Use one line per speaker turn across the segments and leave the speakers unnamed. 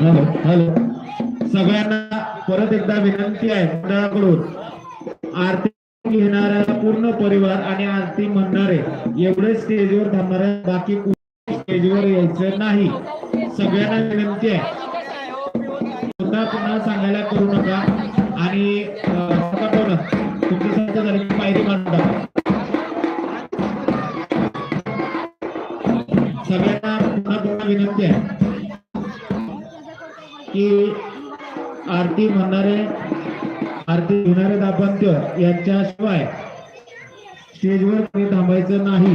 Hello hello. सगळ्यांना परत एकदा विनंती आहे मंडळाकडून. आरती घेणाऱ्या पूर्ण परिवार आणि आरती म्हणणारे एवढे स्टेजवर थांबणारे बाकी स्टेजवर यायचं नाही. सगळ्यांना विनंती आहे. पुन्हा पुन्हा सांगायला करू नका. आणि अं, पाठवलं. की पायरी सगळ्यांना पुन्हा पुन्हा विनंती आहे. की आरती म्हणणारे आरती घेणारे दाम्पत्य यांच्याशिवाय स्टेजवर कोणी थांबायचं नाही.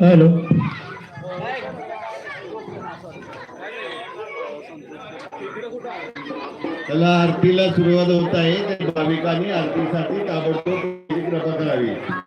hello.
त्याला आरतीला सुरुवात होत आहे. भाविकांनी आरतीसाठी ताबडतोब कृपा करावी.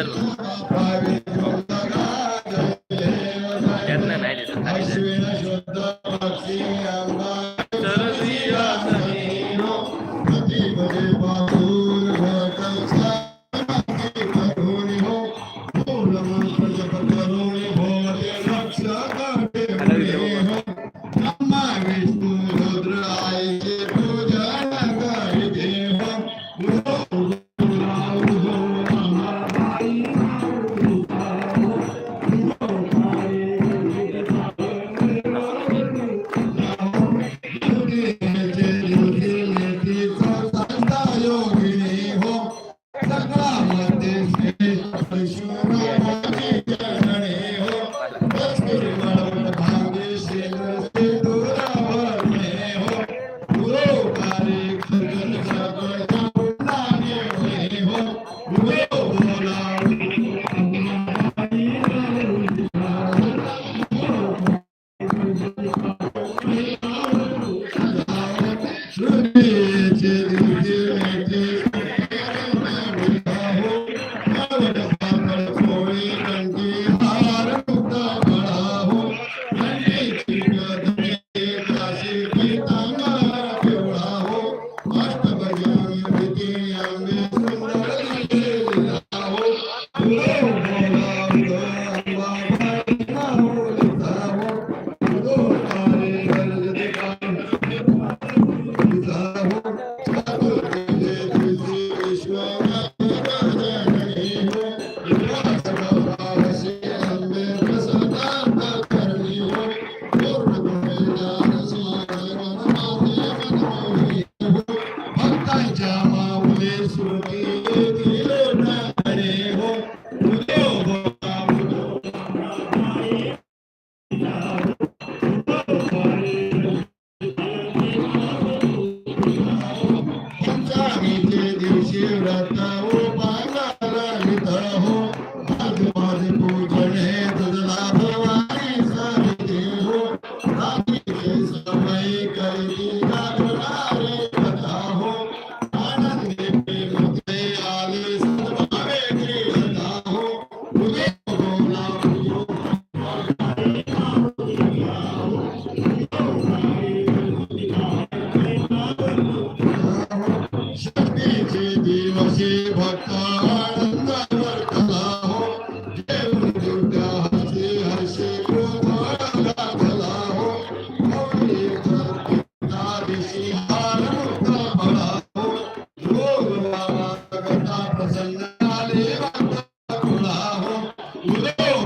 జరుగుతుంది